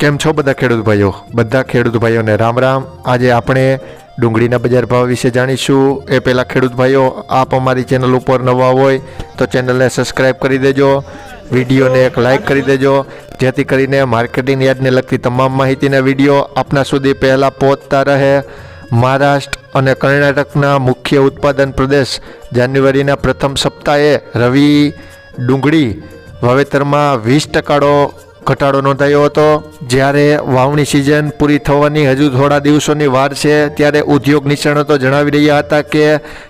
કેમ છો બધા ખેડૂત ભાઈઓ? બધા ખેડૂત ભાઈઓને રામ રામ. આજે આપણે ડુંગળીના બજાર ભાવ વિશે જાણીશું. એ પહેલાં ખેડૂત ભાઈઓ, આપ અમારી ચેનલ ઉપર નવા હોય તો ચેનલને સબસ્ક્રાઈબ કરી દેજો. વિડીયોને એક લાઈક કરી દેજો. જેથી કરીને માર્કેટિંગ યાર્ડને લગતી તમામ માહિતીના વીડિયો આપના સુધી પહેલાં પહોંચતા રહે. મહારાષ્ટ્ર અને કર્ણાટકના મુખ્ય ઉત્પાદન પ્રદેશ જાન્યુઆરીના પ્રથમ સપ્તાહે રવિ ડુંગળી વાવેતરમાં વીસ ટકાનો ઘટાડો નોંધાયો હતો. જ્યારે વાવણી સિઝન પૂરી થવાની હજુ થોડા દિવસોની વાર છે, ત્યારે ઉદ્યોગ નિષ્ણાતો જણાવી રહ્યા હતા કે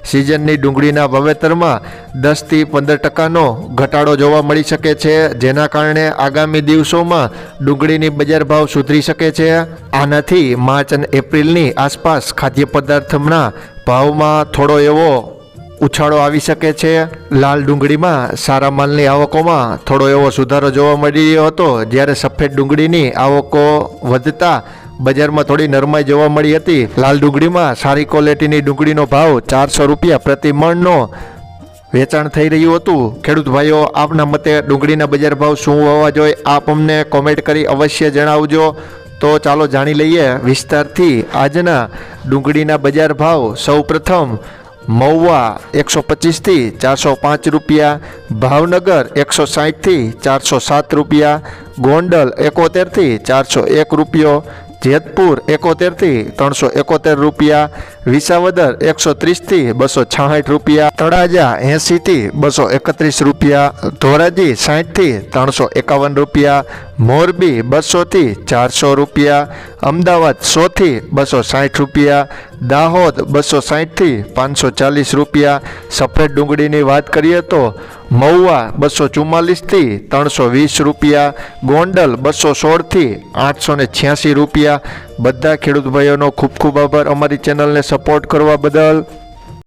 સિઝનની ડુંગળીના વાવેતરમાં દસથી પંદર ટકાનો ઘટાડો જોવા મળી શકે છે, જેના કારણે આગામી દિવસોમાં ડુંગળીની બજાર ભાવ સુધરી શકે છે. આનાથી માર્ચ અને એપ્રિલની આસપાસ ખાદ્ય પદાર્થના ભાવમાં થોડો એવો ઉછાળો આવી શકે છે. લાલ ડુંગળીમાં સારા માલની આવકોમાં થોડો એવો સુધારો જોવા મળી રહ્યો હતો. જ્યારે સફેદ ડુંગળીની આવકો વધતા બજારમાં થોડી નરમાઈ જોવા મળી હતી. લાલ ડુંગળીમાં સારી ક્વોલિટીની ડુંગળીનો ભાવ ચારસો રૂપિયા પ્રતિ મણનો વેચાણ થઈ રહ્યું હતું. ખેડૂત ભાઈઓ, આપના મતે ડુંગળીના બજાર ભાવ શું હોવા જોઈએ આપ અમને કોમેન્ટ કરી અવશ્ય જણાવજો. તો ચાલો જાણી લઈએ વિસ્તારથી આજના ડુંગળીના બજાર ભાવ. સૌ પ્રથમ મહુવા એકસો પચીસથી ચારસો પાંચ રૂપિયા, ભાવનગર એકસો સાહીઠથી ચારસો સાત રૂપિયા, ગોંડલ એકોતેરથી ચારસો એક રૂપિયો જેતપુર એકોતેરથી ત્રણસો એકોતેર રૂપિયા, વિસાવદર એકસો ત્રીસથી બસો છાસઠ રૂપિયા, તળાજા એંશીથી બસો એકત્રીસ રૂપિયા, ધોરાજી સાઠથી ત્રણસો એકાવન રૂપિયા, મોરબી બસોથી ચારસો રૂપિયા, અમદાવાદ સોથી બસો સાઠ રૂપિયા, દાહોદ બસો સાઠથી પાંચસો ચાલીસ રૂપિયા. સફેદ ડુંગળીની વાત કરીએ તો મહુવા બસો ચુમ્માલીસથી ત્રણસો વીસ રૂપિયા, ગોંડલ બસો સોળથી આઠસો ને છ્યાસી રૂપિયા બધા ખેડૂત ભાઈઓનો ખૂબ ખૂબ આભાર. અમારી ચેનલને સપોર્ટ કરવા બદલ